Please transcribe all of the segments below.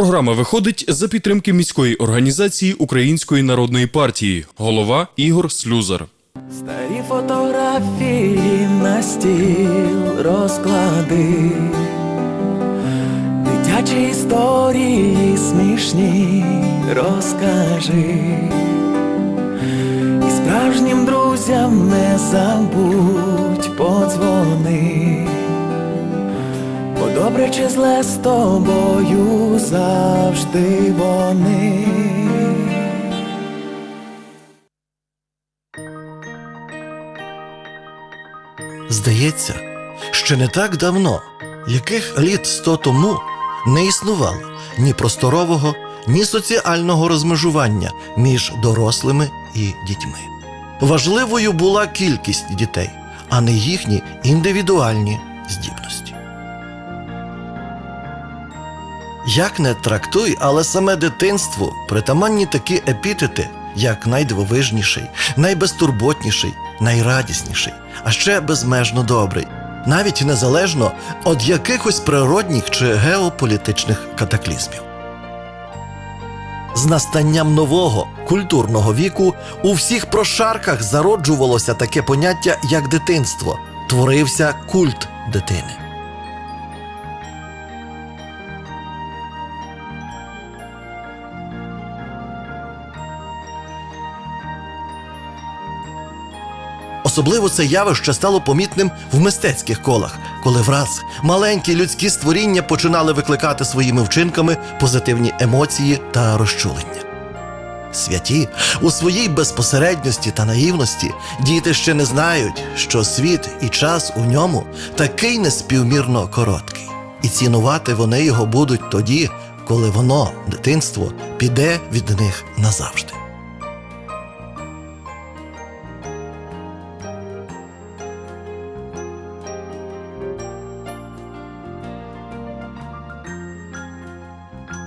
Програма виходить за підтримки міської організації Української народної партії. Голова Ігор Слюзар. Старі фотографії на стіл розклади, дитячі історії смішні розкажи, і справжнім друзям не забудь подзвони, добре чи зле з тобою завжди вони. Здається, що не так давно, яких літ сто тому, не існувало ні просторового, ні соціального розмежування між дорослими і дітьми. Важливою була кількість дітей, а не їхні індивідуальні здібності. Як не трактуй, але саме дитинству притаманні такі епітети, як найдивовижніший, найбезтурботніший, найрадісніший, а ще безмежно добрий, навіть незалежно від якихось природних чи геополітичних катаклізмів. З настанням нового культурного віку у всіх прошарках зароджувалося таке поняття, як дитинство, творився культ дитини. Особливо це явище стало помітним в мистецьких колах, коли враз маленькі людські створіння починали викликати своїми вчинками позитивні емоції та розчулення. Святі у своїй безпосередності та наївності діти ще не знають, що світ і час у ньому такий неспівмірно короткий, і цінувати вони його будуть тоді, коли воно, дитинство, піде від них назавжди.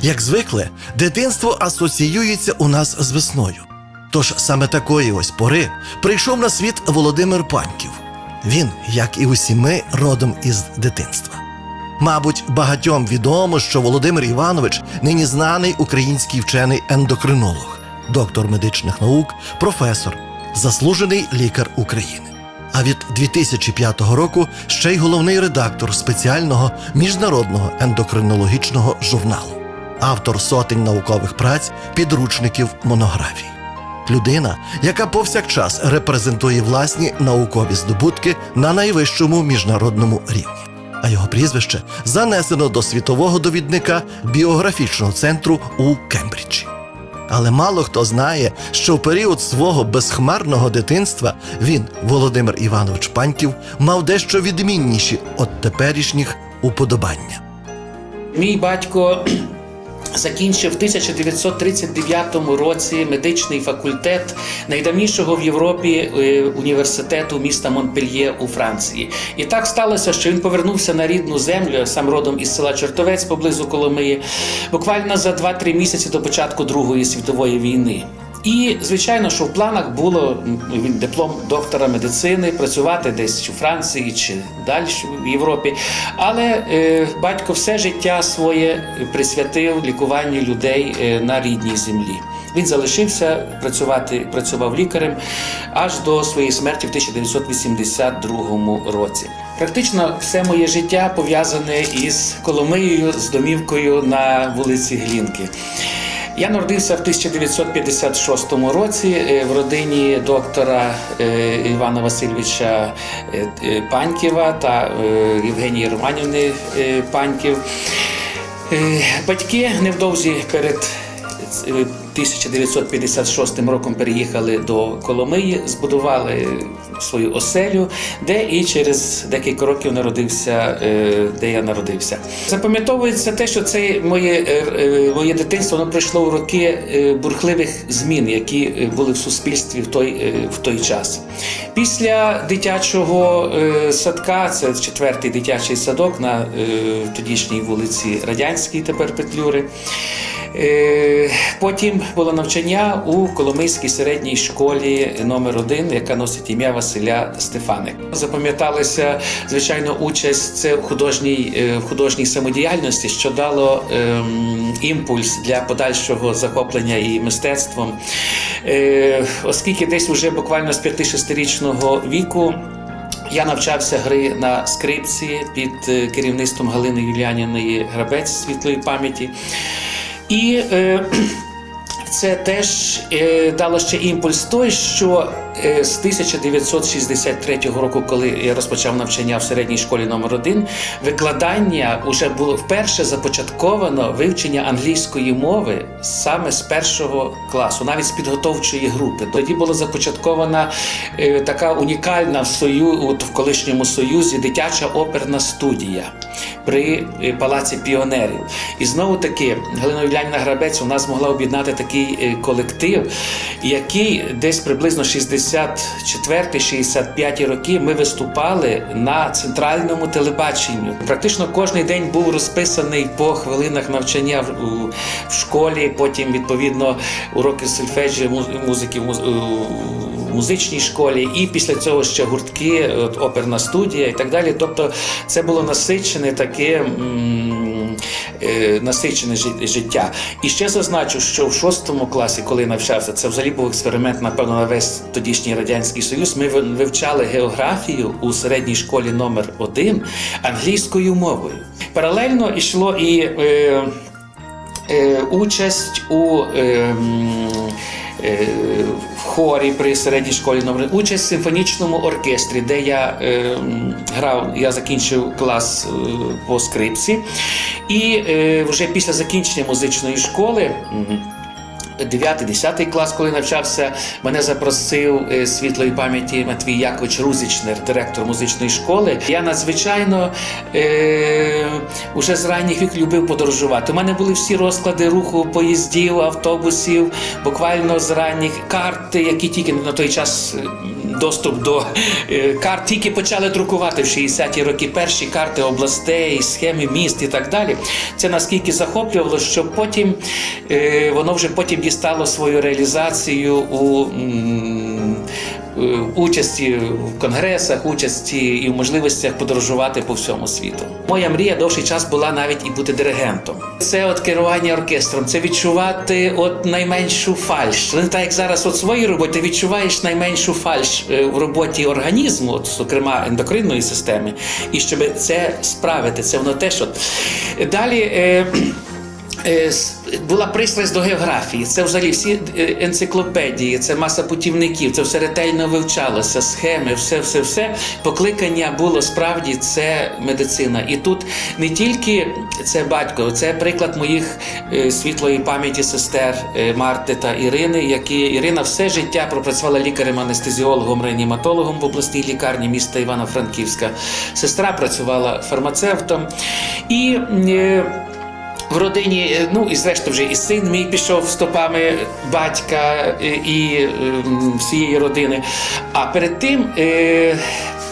Як звикли, дитинство асоціюється у нас з весною. Тож саме такої ось пори прийшов на світ Володимир Паньків. Він, як і усі ми, родом із дитинства. Мабуть, багатьом відомо, що Володимир Іванович нині знаний український вчений ендокринолог, доктор медичних наук, професор, заслужений лікар України. А від 2005 року ще й головний редактор спеціального міжнародного ендокринологічного журналу автор сотень наукових праць, підручників монографій. Людина, яка повсякчас репрезентує власні наукові здобутки на найвищому міжнародному рівні. А його прізвище занесено до світового довідника біографічного центру у Кембриджі. Але мало хто знає, що в період свого безхмарного дитинства він, Володимир Іванович Паньків, мав дещо відмінніші від теперішніх уподобання. Мій батько закінчив в 1939 році медичний факультет найдавнішого в Європі е, університету міста Монпельє у Франції. І так сталося, що він повернувся на рідну землю, сам родом із села Чортовець поблизу Коломиї, буквально за 2-3 місяці до початку Другої світової війни. І звичайно, що в планах було він диплом доктора медицини, працювати десь у Франції чи далі в Європі. Але е, батько все життя своє присвятив лікуванню людей е, на рідній землі. Він залишився працювати, працював лікарем аж до своєї смерті в 1982 році. Практично все моє життя пов'язане із Коломиєю, з домівкою на вулиці Глінки. Я народився в 1956 році е, в родині доктора е, Івана Васильовича е, е, та Євгенії Романівни Паньків. Батьки невдовзі перед 1956 роком переїхали до Коломиї, збудували свою оселю, де і через декілька років народився, е, де я народився. Запам'ятовується те, що це моє, е, е, моє дитинство воно пройшло у роки бурхливих змін, які були в суспільстві в той, в той час. Після дитячого садка, це четвертий дитячий садок на тодішній вулиці Радянській, тепер Петлюри. Е, Було навчання у Коломийській середній школі номер 1 яка носить ім'я Василя Стефаник. Запам'яталася, звичайно, участь це в художній, е, в художній самодіяльності, що дало ем, імпульс для подальшого захоплення і мистецтвом. Е, Оскільки десь уже буквально з 5-6-річного віку. Я навчався гри на скрипці під е, керівництвом Галини Юліаніної Грабець світлої пам'яті. І е, це теж е, дало ще імпульс той, що з 1963 року, коли я розпочав навчання в середній школі номер 1 викладання вже було вперше започатковано вивчення англійської мови саме з першого класу, навіть з підготовчої групи. Тоді була започаткована е, така унікальна в сою, от в колишньому союзі дитяча оперна студія при е, палаці піонерів. І знову таки Галина Юлянівна Грабець у нас змогла об'єднати такий е, колектив, який десь приблизно 64-65 роки ми виступали на центральному телебаченню. Практично кожен день був розписаний по хвилинах навчання в, школі, потім відповідно уроки сольфеджі, муз- музики в муз- музичній школі, і після цього ще гуртки, оперна студія і так далі. Тобто це було насичене таке насичене жи- життя. І ще зазначу, що в шостому класі, коли навчався, це взагалі був експеримент, напевно, на весь тодішній радянський союз. Ми вивчали географію у середній школі номер 1 англійською мовою. Паралельно йшло і. Е, е, участь у е, е, в хорі при середній школі номер участь в симфонічному оркестрі, де я е, грав, я закінчив клас е, по скрипці. І е, вже після закінчення музичної школи. М, 9-10 клас, коли навчався, мене запросив е, світлої пам'яті Матвій Якович Рузічнер, директор музичної школи. Я надзвичайно е, уже з ранніх вік любив подорожувати. У мене були всі розклади руху поїздів, автобусів, буквально з ранніх карти, які тільки на той час е, доступ до е, карт тільки почали друкувати в 60-ті роки перші карти областей, схеми міст і так далі. Це наскільки захоплювало, що потім е, воно вже потім дістало свою реалізацію у участі в конгресах, участі і в можливостях подорожувати по всьому світу. Моя мрія довший час була навіть і бути диригентом. Це от керування оркестром, це відчувати от найменшу фальш. Не так як зараз от своїй роботі відчуваєш найменшу фальш е, в роботі організму, от, зокрема ендокринної системи, і щоб це справити, це воно теж от. Далі. Е, Е, Була пристрасть до географії. Це взагалі всі е, енциклопедії, це маса путівників, це все ретельно вивчалося, схеми, все, все, все. Покликання було справді це медицина. І тут не тільки це батько, це приклад моїх е, світлої пам'яті сестер е, Марти та Ірини, які Ірина все життя пропрацювала лікарем-анестезіологом, реаніматологом в обласній лікарні міста Івано-Франківська. Сестра працювала фармацевтом. І е, в родині, е, ну і зрештою вже і син мій пішов стопами батька е, і е, всієї родини. А перед тим е,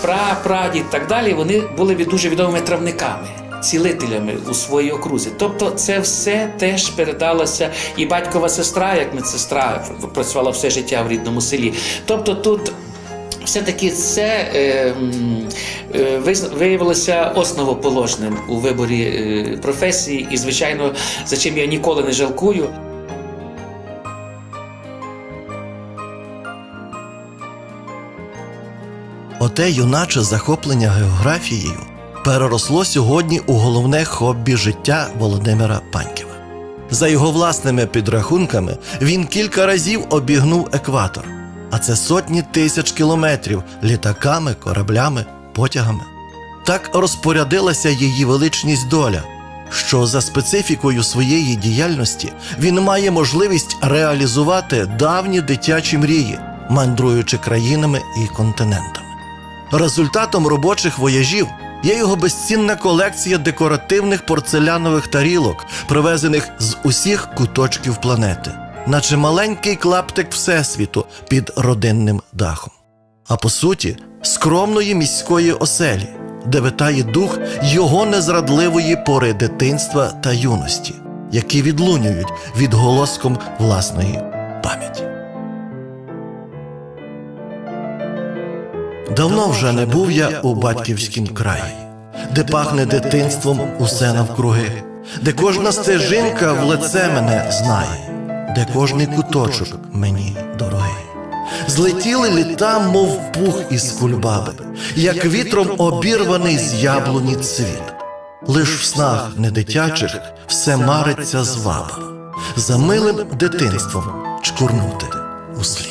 пра, прадід і так далі вони були від- дуже відомими травниками. Цілителями у своїй окрузі. Тобто це все теж передалося, і батькова сестра, як медсестра, працювала все життя в рідному селі. Тобто тут все-таки це е, е, виявилося основоположним у виборі е, професії, і, звичайно, за чим я ніколи не жалкую. Оте юначе захоплення географією переросло сьогодні у головне хобі життя Володимира Паньківа. За його власними підрахунками, він кілька разів обігнув екватор, а це сотні тисяч кілометрів літаками, кораблями, потягами. Так розпорядилася її величність доля, що за специфікою своєї діяльності він має можливість реалізувати давні дитячі мрії, мандруючи країнами і континентами. Результатом робочих вояжів є його безцінна колекція декоративних порцелянових тарілок, привезених з усіх куточків планети, наче маленький клаптик Всесвіту під родинним дахом. А по суті, скромної міської оселі, де витає дух його незрадливої пори дитинства та юності, які відлунюють відголоском власної пам'яті. Давно вже не був я у батьківськім краї, де пахне дитинством усе навкруги, де кожна стежинка в лице мене знає, де кожний куточок мені дорогий. Злетіли літа, мов пух із кульбаби, як вітром обірваний з яблуні цвіт. Лиш в снах недитячих все мариться зваба, за милим дитинством чкурнути услід.